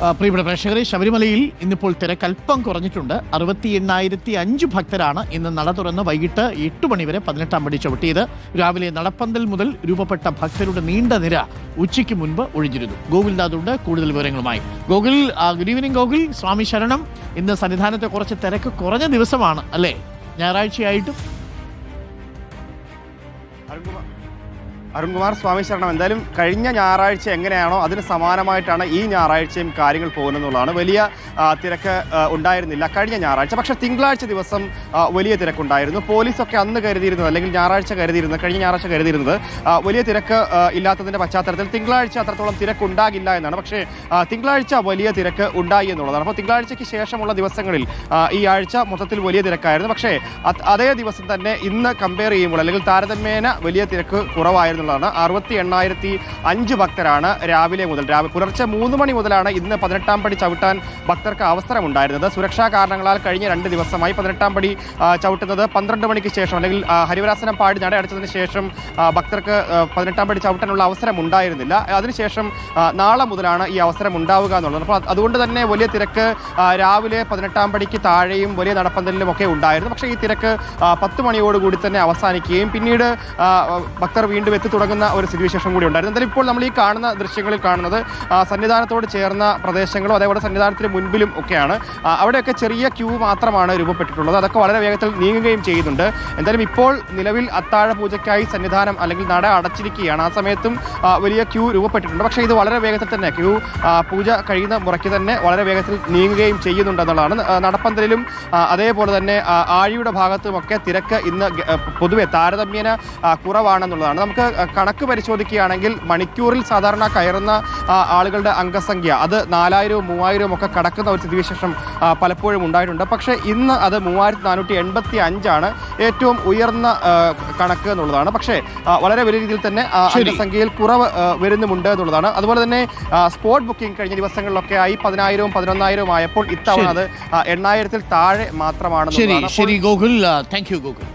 പ്രിയപ്പെട്ട പ്രേക്ഷകരെ ശബരിമലയിൽ ഇന്നിപ്പോൾ തിരക്ക് അല്പം കുറഞ്ഞിട്ടുണ്ട്. അറുപത്തി എണ്ണായിരത്തി അഞ്ച് ഭക്തരാണ് ഇന്ന് നട തുറന്ന് വൈകിട്ട് എട്ട് മണിവരെ പതിനെട്ടാം പടി ചവിട്ടിയത്. രാവിലെ നടപ്പന്തൽ മുതൽ രൂപപ്പെട്ട ഭക്തരുടെ നീണ്ട നിര ഉച്ചയ്ക്ക് മുൻപ് ഒഴിഞ്ഞിരുന്നു. ഗോകുൽനാഥുണ്ട് കൂടുതൽ വിവരങ്ങളുമായി. Gokul good evening Gokul. സ്വാമി ശരണം. ഇന്ന് സന്നിധാനത്തെ കുറച്ച് തിരക്ക് കുറഞ്ഞ ദിവസമാണ് അല്ലേ? ഞായറാഴ്ചയായിട്ടും. അരുൺകുമാർ സ്വാമി ശരണം. എന്തായാലും കഴിഞ്ഞ ഞായറാഴ്ച എങ്ങനെയാണോ അതിന് സമാനമായിട്ടാണ് ഈ ഞായറാഴ്ചയും കാര്യങ്ങൾ പോകുന്നതെന്നുള്ളതാണ്. വലിയ തിരക്ക് ഉണ്ടായിരുന്നില്ല കഴിഞ്ഞ ഞായറാഴ്ച. പക്ഷേ തിങ്കളാഴ്ച ദിവസം വലിയ തിരക്കുണ്ടായിരുന്നു. പോലീസൊക്കെ അന്ന് കരുതിയിരുന്നത് അല്ലെങ്കിൽ ഞായറാഴ്ച കരുതിയിരുന്നത് കഴിഞ്ഞ ഞായറാഴ്ച കരുതിയിരുന്നത് വലിയ തിരക്ക് ഇല്ലാത്തതിന്റെ പശ്ചാത്തലത്തിൽ തിങ്കളാഴ്ച അത്രത്തോളം തിരക്കുണ്ടാകില്ല എന്നാണ്. പക്ഷേ തിങ്കളാഴ്ച വലിയ തിരക്ക് ഉണ്ടായി എന്നുള്ളതാണ്. അപ്പോൾ തിങ്കളാഴ്ചയ്ക്ക് ശേഷമുള്ള ദിവസങ്ങളിൽ ഈ ആഴ്ച മൊത്തത്തിൽ വലിയ തിരക്കായിരുന്നു. പക്ഷേ അതേ ദിവസം തന്നെ ഇന്ന് കമ്പയർ ചെയ്യുമ്പോൾ അല്ലെങ്കിൽ താരതമ്യേന വലിയ തിരക്ക് കുറവായിരുന്നുള്ളതാണ് അറുപത്തി എണ്ണായിരത്തി അഞ്ച് ഭക്തരാണ് രാവിലെ മുതൽ രാവിലെ പുലർച്ചെ മൂന്ന് മണി മുതലാണ് ഇന്ന് പതിനെട്ടാം പടി ചവിട്ടാൻ ഭക്തർക്ക് അവസരമുണ്ടായിരുന്നത്. സുരക്ഷാ കാരണങ്ങളാൽ കഴിഞ്ഞ രണ്ട് ദിവസമായി പതിനെട്ടാം പടി ചവിട്ടുന്നത്. പന്ത്രണ്ട് മണിക്ക് ശേഷം അല്ലെങ്കിൽ ഹരിവരാസനം പാടി നട അടച്ചതിന് ശേഷം ഭക്തർക്ക് പതിനെട്ടാം പടി ചവിട്ടാനുള്ള അവസരം ഉണ്ടായിരുന്നില്ല. അതിനുശേഷം നാളെ മുതലാണ് ഈ അവസരം ഉണ്ടാവുക എന്നുള്ളത്. അപ്പോൾ അതുകൊണ്ട് തന്നെ വലിയ തിരക്ക് രാവിലെ പതിനെട്ടാം പടിക്ക് താഴെയും വലിയ നടപ്പന്തലിലും ഒക്കെ ഉണ്ടായിരുന്നു. പക്ഷേ ഈ തിരക്ക് പത്ത് മണിയോടുകൂടി തന്നെ അവസാനിക്കുകയും പിന്നീട് ഭക്തർ വീണ്ടും എത്തി തുടങ്ങുന്ന ഒരു സ്ഥിതിവിശേഷം കൂടി ഉണ്ടായിരുന്നു. എന്തായാലും ഇപ്പോൾ നമ്മൾ ഈ കാണുന്ന ദൃശ്യങ്ങളിൽ കാണുന്നത് സന്നിധാനത്തോട് ചേർന്ന പ്രദേശങ്ങളും അതേപോലെ സന്നിധാനത്തിന് മുൻപിലും ഒക്കെയാണ്. അവിടെയൊക്കെ ചെറിയ ക്യൂ മാത്രമാണ് രൂപപ്പെട്ടിട്ടുള്ളത്. അതൊക്കെ വളരെ വേഗത്തിൽ നീങ്ങുകയും ചെയ്യുന്നുണ്ട്. എന്തായാലും ഇപ്പോൾ നിലവിൽ അത്താഴ പൂജയ്ക്കായി സന്നിധാനം അല്ലെങ്കിൽ നട അടച്ചിരിക്കുകയാണ്. ആ സമയത്തും വലിയ ക്യൂ രൂപപ്പെട്ടിട്ടുണ്ട്. പക്ഷേ ഇത് വളരെ വേഗത്തിൽ തന്നെ ക്യൂ പൂജ കഴിയുന്ന മുറയ്ക്ക് തന്നെ വളരെ വേഗത്തിൽ നീങ്ങുകയും ചെയ്യുന്നുണ്ട് എന്നുള്ളതാണ്. നടപ്പന്തലിലും അതേപോലെ തന്നെ ആഴിയുടെ ഭാഗത്തുമൊക്കെ തിരക്ക് ഇന്ന് പൊതുവെ താരതമ്യേന കുറവാണെന്നുള്ളതാണ്. നമുക്ക് കണക്ക് പരിശോധിക്കുകയാണെങ്കിൽ മണിക്കൂറിൽ സാധാരണ കയറുന്ന ആളുകളുടെ അംഗസംഖ്യ അത് നാലായിരവും മൂവായിരവും ഒക്കെ കടക്കുന്ന ഒരു സ്ഥിതിവിശേഷം പലപ്പോഴും ഉണ്ടായിട്ടുണ്ട്. പക്ഷേ ഇന്ന് അത് മൂവായിരത്തി നാനൂറ്റി എൺപത്തി അഞ്ചാണ് ഏറ്റവും ഉയർന്ന കണക്ക് എന്നുള്ളതാണ്. പക്ഷേ വളരെ വലിയ രീതിയിൽ തന്നെ അംഗസംഖ്യയിൽ കുറവ് വരുന്നുമുണ്ട് എന്നുള്ളതാണ്. അതുപോലെ തന്നെ സ്പോട്ട് ബുക്കിംഗ് കഴിഞ്ഞ ദിവസങ്ങളിലൊക്കെ ആയി പതിനായിരവും പതിനൊന്നായിരവും ആയപ്പോൾ ഇത്തവണ. അത് എണ്ണായിരത്തിൽ താഴെ ശരി ശരി ഗോകുൽ. Thank you Gokul.